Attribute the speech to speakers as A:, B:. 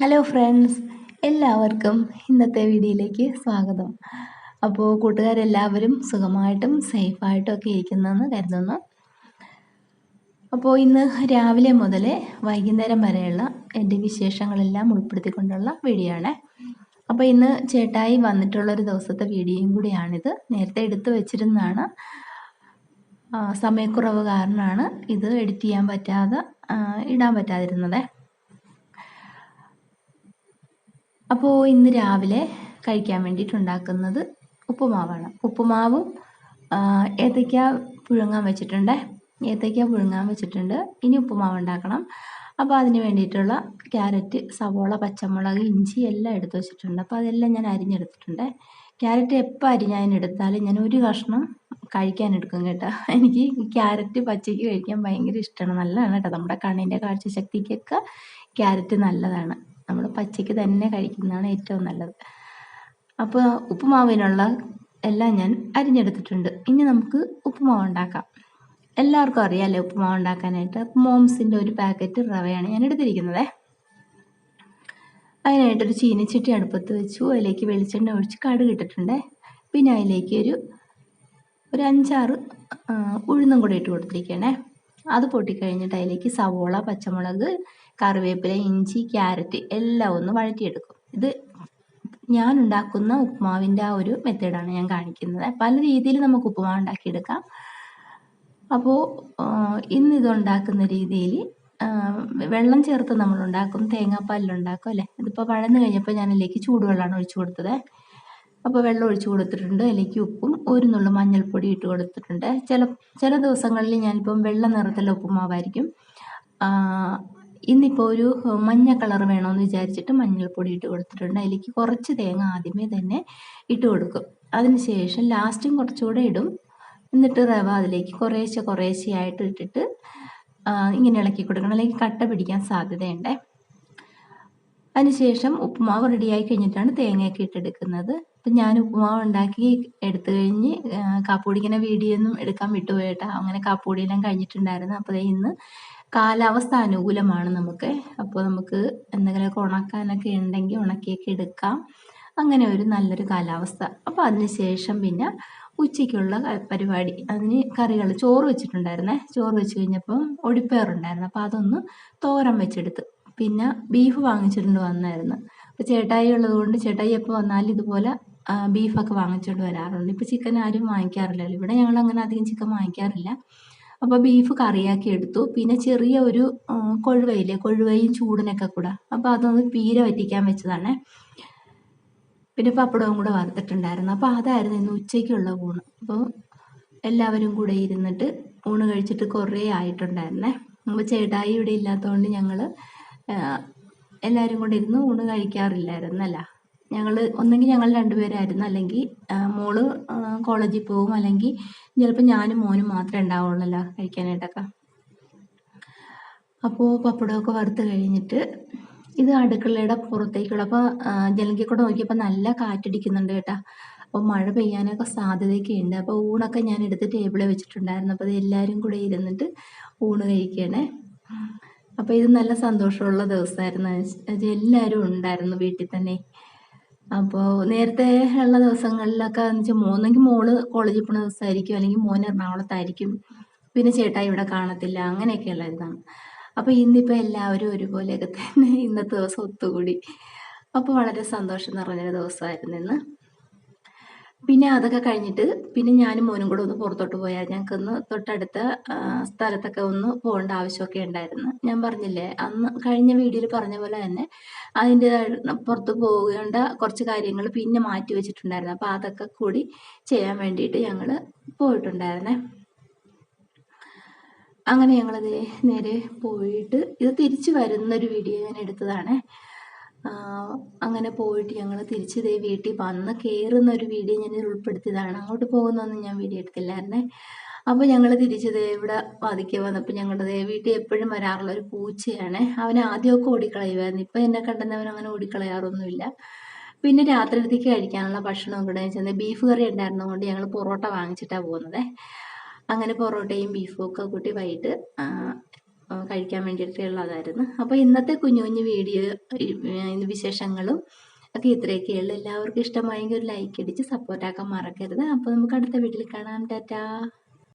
A: Hello friends എല്ലാവർക്കും ഇന്നത്തെ വീഡിയോയിലേക്ക് സ്വാഗതം. അപ്പോൾ കൂട്ടുകാരെല്ലാവരും സുഖമായിട്ടും സേഫായിട്ടും ഒക്കെ ഇരിക്കുന്നതെന്ന് കരുതുന്നു. അപ്പോൾ ഇന്ന് രാവിലെ മുതൽ വൈകുന്നേരം വരെയുള്ള എന്റെ വിശേഷങ്ങളെല്ലാം ഉൾപ്പെടുത്തിക്കൊണ്ടുള്ള വീഡിയോ ആണ്. അപ്പോൾ ഇന്ന് ചേട്ടായി വന്നിട്ടുള്ളൊരു ദിവസത്തെ വീഡിയോയും കൂടിയാണിത്. നേരത്തെ എടുത്തു വെച്ചിരുന്നതാണ്. സമയക്കുറവ് കാരണമാണ് ഇത് എഡിറ്റ് ചെയ്യാൻ പറ്റാതെ ഇടാൻ പറ്റാതിരുന്നത്. അപ്പോൾ ഇന്ന് രാവിലെ കഴിക്കാൻ വേണ്ടിയിട്ടുണ്ടാക്കുന്നത് ഉപ്പുമാവാണ്. ഉപ്പുമാവും ഏത്തയ്ക്ക പുഴുങ്ങാൻ വെച്ചിട്ടുണ്ട്. ഏത്തയ്ക്ക പുഴുങ്ങാൻ വെച്ചിട്ടുണ്ട്. ഇനി ഉപ്പുമാവ് ഉണ്ടാക്കണം. അപ്പോൾ അതിന് വേണ്ടിയിട്ടുള്ള ക്യാരറ്റ് സവോള പച്ചമുളക് ഇഞ്ചി എല്ലാം എടുത്ത് വെച്ചിട്ടുണ്ട്. അപ്പോൾ അതെല്ലാം ഞാൻ അരിഞ്ഞെടുത്തിട്ടുണ്ട്. ക്യാരറ്റ് എപ്പോൾ അരിഞ്ഞാൻ ഞാൻ ഒരു കഷ്ണം കഴിക്കാൻ എടുക്കും കേട്ടോ. എനിക്ക് ക്യാരറ്റ് പച്ചയ്ക്ക് കഴിക്കാൻ ഭയങ്കര ഇഷ്ടമാണ്. നല്ലതാണ് കേട്ടോ. നമ്മുടെ കണ്ണിന്റെ കാഴ്ചശക്തിക്കൊക്കെ ക്യാരറ്റ് നല്ലതാണ്. നമ്മൾ പച്ചയ്ക്ക് തന്നെ കഴിക്കുന്നതാണ് ഏറ്റവും നല്ലത്. അപ്പോൾ ഉപ്പുമാവിനുള്ള എല്ലാം ഞാൻ അരിഞ്ഞെടുത്തിട്ടുണ്ട്. ഇനി നമുക്ക് ഉപ്പുമാവ് ഉണ്ടാക്കാം. എല്ലാവർക്കും അറിയാമല്ലോ ഉപ്പുമാവ് ഉണ്ടാക്കാനായിട്ട് മോംസിന്റെ ഒരു പാക്കറ്റ് റവയാണ് ഞാൻ എടുത്തിരിക്കുന്നത്. അതിനായിട്ടൊരു ചീനിച്ചട്ടി അടുപ്പത്ത് വെച്ചു. അതിലേക്ക് വെളിച്ചെണ്ണ ഒഴിച്ച് കടുക് ഇട്ടിട്ടുണ്ട്. പിന്നെ അതിലേക്ക് ഒരു ഒരു അഞ്ചാറ് ഉഴുന്നും കൂടെ ഇട്ട് കൊടുത്തിരിക്കണേ. അത് പൊട്ടിക്കഴിഞ്ഞിട്ട് അതിലേക്ക് സവോള പച്ചമുളക് കറിവേപ്പില ഇഞ്ചി ക്യാരറ്റ് എല്ലാം ഒന്ന് വഴറ്റിയെടുക്കും. ഇത് ഞാൻ ഉണ്ടാക്കുന്ന ഉപ്പുമാവിന്റെ ആ ഒരു മെത്തേഡാണ് ഞാൻ കാണിക്കുന്നത്. പല രീതിയിൽ നമുക്ക് ഉപ്പുമാവ് ഉണ്ടാക്കിയെടുക്കാം. അപ്പോൾ ഇന്ന് ഇതുണ്ടാക്കുന്ന രീതിയിൽ വെള്ളം ചേർത്ത് നമ്മൾ ഉണ്ടാക്കും തേങ്ങാപ്പാലിലുണ്ടാക്കും അല്ലേ? ഇതിപ്പോൾ വഴന്ന് കഴിഞ്ഞപ്പോൾ ഞാൻ ചൂടുവെള്ളമാണ് ഒഴിച്ചു കൊടുത്തത്. അപ്പോൾ വെള്ളം ഒഴിച്ച് കൊടുത്തിട്ടുണ്ട്. അതിലേക്ക് ഉപ്പും ഒരു നുള്ളു മഞ്ഞൾപ്പൊടി ഇട്ട് കൊടുത്തിട്ടുണ്ട്. ചില ചില ദിവസങ്ങളിൽ ഞാനിപ്പം വെള്ള നിറത്തിലുള്ള ഉപ്പുമാവായിരിക്കും. ഇന്നിപ്പോൾ ഒരു മഞ്ഞ കളർ വേണമെന്ന് വിചാരിച്ചിട്ട് മഞ്ഞൾപ്പൊടി ഇട്ട് കൊടുത്തിട്ടുണ്ട്. അതിലേക്ക് കുറച്ച് തേങ്ങ ആദ്യമേ തന്നെ ഇട്ട് കൊടുക്കും. അതിനുശേഷം ലാസ്റ്റും കുറച്ചുകൂടെ ഇടും. എന്നിട്ട് റവ അതിലേക്ക് കുറേശ്ശെ കുറേശ്ശെ ആയിട്ട് ഇട്ടിട്ട് ഇങ്ങനെ ഇളക്കി കൊടുക്കണം. അല്ലെങ്കിൽ കട്ട പിടിക്കാൻ സാധ്യതയുണ്ട്. അതിനുശേഷം ഉപ്പുമാവ് റെഡിയായി കഴിഞ്ഞിട്ടാണ് തേങ്ങയൊക്കെ ഇട്ടെടുക്കുന്നത്. അപ്പം ഞാൻ ഉപ്പുമാവ് ഉണ്ടാക്കി എടുത്തു കഴിഞ്ഞ് കാപ്പുടിക്കുന്ന വീഡിയോ എടുക്കാൻ വിട്ടുപോയിട്ടാ അങ്ങനെ കാപ്പുടിയെല്ലാം കഴിഞ്ഞിട്ടുണ്ടായിരുന്നു. അപ്പോൾ ഇന്ന് കാലാവസ്ഥ അനുകൂലമാണ് നമുക്ക്. അപ്പോൾ നമുക്ക് എന്തെങ്കിലുമൊക്കെ ഉണക്കാനൊക്കെ ഉണ്ടെങ്കിൽ ഉണക്കിയൊക്കെ എടുക്കാം. അങ്ങനെ ഒരു നല്ലൊരു കാലാവസ്ഥ. അപ്പോൾ അതിനുശേഷം പിന്നെ ഉച്ചയ്ക്കുള്ള പരിപാടി. അതിന് കറികൾ ചോറ് വെച്ചിട്ടുണ്ടായിരുന്നേ. ചോറ് വെച്ച് കഴിഞ്ഞപ്പം ഒടിപ്പയറുണ്ടായിരുന്നു. അപ്പോൾ അതൊന്ന് തോരൻ വെച്ചെടുത്ത്. പിന്നെ ബീഫ് വാങ്ങിച്ചിട്ടുണ്ട് വന്നായിരുന്നു. അപ്പോൾ ചേട്ടായി ഉള്ളതുകൊണ്ട് ചേട്ടായി എപ്പോൾ വന്നാലും ഇതുപോലെ ബീഫൊക്കെ വാങ്ങിച്ചുകൊണ്ട് വരാറുണ്ട് ഇപ്പോൾ ചിക്കൻ ആരും വാങ്ങിക്കാറില്ലല്ലോ. ഇവിടെ ഞങ്ങൾ അങ്ങനെ അധികം ചിക്കൻ വാങ്ങിക്കാറില്ല. അപ്പോൾ ബീഫ് കറിയാക്കി എടുത്തു. പിന്നെ ചെറിയ ഒരു കൊഴുവയില്ലേ? കൊഴുവയും ചൂടിനൊക്കെ കൂടെ. അപ്പോൾ അതൊന്ന് പീര വറ്റിക്കാൻ വെച്ചതാണ്. പിന്നെ പപ്പടവും കൂടെ വറുത്തിട്ടുണ്ടായിരുന്നു. അപ്പോൾ അതായിരുന്നു ഇന്ന് ഉച്ചയ്ക്കുള്ള ഊണ്. അപ്പോൾ എല്ലാവരും കൂടെ ഇരുന്നിട്ട് ഊണ് കഴിച്ചിട്ട് കുറേ ആയിട്ടുണ്ടായിരുന്നേ. അപ്പോൾ ചേട്ടായി ഇവിടെ ഇല്ലാത്തതുകൊണ്ട് ഞങ്ങൾ എല്ലാവരും കൂടെ ഇരുന്ന് ഊണ് കഴിക്കാറില്ലായിരുന്നല്ല. ഞങ്ങൾ ഒന്നെങ്കിൽ ഞങ്ങൾ രണ്ടുപേരായിരുന്നു. അല്ലെങ്കിൽ മോൾ കോളേജിൽ പോകും. അല്ലെങ്കിൽ ചിലപ്പോൾ ഞാനും മോനും മാത്രമേ ഉണ്ടാവുള്ളല്ലോ കഴിക്കാനായിട്ടൊക്കെ. അപ്പോൾ പപ്പടമൊക്കെ വറുത്ത് കഴിഞ്ഞിട്ട് ഇത് അടുക്കളയുടെ പുറത്തേക്കുള്ള അപ്പോൾ ജനലിൽ കൂടെ നോക്കിയപ്പോൾ നല്ല കാറ്റടിക്കുന്നുണ്ട് കേട്ടോ. അപ്പോൾ മഴ പെയ്യാനൊക്കെ സാധ്യതയൊക്കെ ഉണ്ട് അപ്പോൾ ഊണൊക്കെ ഞാൻ എടുത്ത് ടേബിളിൽ വെച്ചിട്ടുണ്ടായിരുന്നു. അപ്പോൾ എല്ലാവരും കൂടെ ഇരുന്നിട്ട് ഊണ് കഴിക്കണേ. അപ്പോൾ ഇത് നല്ല സന്തോഷമുള്ള ദിവസമായിരുന്നു. എല്ലാവരും ഉണ്ടായിരുന്നു വീട്ടിൽ തന്നെ. അപ്പോൾ നേരത്തെ ഉള്ള ദിവസങ്ങളിലൊക്കെ എന്ന് വെച്ചാൽ മൂന്നെങ്കിൽ മോൾ കോളേജിൽ പോണ ദിവസമായിരിക്കും അല്ലെങ്കിൽ മോൻ എറണാകുളത്തായിരിക്കും. പിന്നെ ചേട്ടാ ഇവിടെ കാണത്തില്ല അങ്ങനെയൊക്കെ ഇതാണ് അപ്പോൾ ഇന്നിപ്പോൾ എല്ലാവരും ഒരുപോലെയൊക്കെ തന്നെ ഇന്നത്തെ ദിവസം ഒത്തുകൂടി. അപ്പോൾ വളരെ സന്തോഷം നിറഞ്ഞൊരു ദിവസമായിരുന്നു ഇന്ന്. പിന്നെ അതൊക്കെ കഴിഞ്ഞിട്ട് പിന്നെ ഞാനും മോനും കൂടെ ഒന്ന് പുറത്തോട്ട് പോയാൽ ഞങ്ങൾക്കൊന്ന് തൊട്ടടുത്ത സ്ഥലത്തൊക്കെ ഒന്ന് പോകേണ്ട ആവശ്യമൊക്കെ ഉണ്ടായിരുന്നു. ഞാൻ പറഞ്ഞില്ലേ അന്ന് കഴിഞ്ഞ വീഡിയോയിൽ പറഞ്ഞ പോലെ തന്നെ അതിന്റെ പുറത്ത് പോകേണ്ട കുറച്ച് കാര്യങ്ങൾ പിന്നെ മാറ്റി വെച്ചിട്ടുണ്ടായിരുന്നു. അപ്പോൾ അതൊക്കെ കൂടി ചെയ്യാൻ വേണ്ടിയിട്ട് ഞങ്ങൾ പോയിട്ടുണ്ടായിരുന്നേ. അങ്ങനെ ഞങ്ങളത് നേരെ പോയിട്ട് ഇത് തിരിച്ചു വരുന്നൊരു വീഡിയോ ഞാൻ എടുത്തതാണ്. അങ്ങനെ പോയിട്ട് ഞങ്ങൾ തിരിച്ച് ദേ വീട്ടിൽ വന്ന് കയറുന്ന ഒരു വീഡിയോ ഞാൻ ഉൾപ്പെടുത്തിയതാണ്. അങ്ങോട്ട് പോകുന്നൊന്നും ഞാൻ വീഡിയോ എടുത്തില്ലായിരുന്നേ. അപ്പോൾ ഞങ്ങൾ തിരിച്ച് ദേ ഇവിടെ വാതിക്ക വന്നപ്പോൾ ഞങ്ങളുടെ വീട്ടിൽ എപ്പോഴും വരാറുള്ള ഒരു പൂച്ചയാണ്. അവനെ ആദ്യമൊക്കെ ഓടിക്കളയുമായിരുന്നു ഇപ്പം എന്നെ കണ്ടെന്നവൻ അങ്ങനെ ഓടിക്കളയാറൊന്നുമില്ല. പിന്നെ രാത്രിയിലത്തേക്ക് കഴിക്കാനുള്ള ഭക്ഷണം കൂടെ ചെന്ന് ബീഫ് കറി ഉണ്ടായിരുന്നതുകൊണ്ട് ഞങ്ങൾ പൊറോട്ട വാങ്ങിച്ചിട്ടാണ് പോകുന്നത്. അങ്ങനെ പൊറോട്ടയും ബീഫും ഒക്കെ കൂട്ടി വൈകിട്ട് കഴിക്കാൻ വേണ്ടിയിട്ടുള്ളതായിരുന്നു അപ്പോൾ ഇന്നത്തെ കുഞ്ഞു കുഞ്ഞു വീഡിയോ വിശേഷങ്ങളും ഒക്കെ ഇത്രയൊക്കെയുള്ളൂ എല്ലാവർക്കും ഇഷ്ടമായെങ്കിൽ ഒരു ലൈക്ക് അടിച്ച് സപ്പോർട്ടാക്കാൻ മറക്കരുത്. അപ്പോൾ നമുക്ക് അടുത്ത വീട്ടിൽ കാണാം. ടാറ്റാ.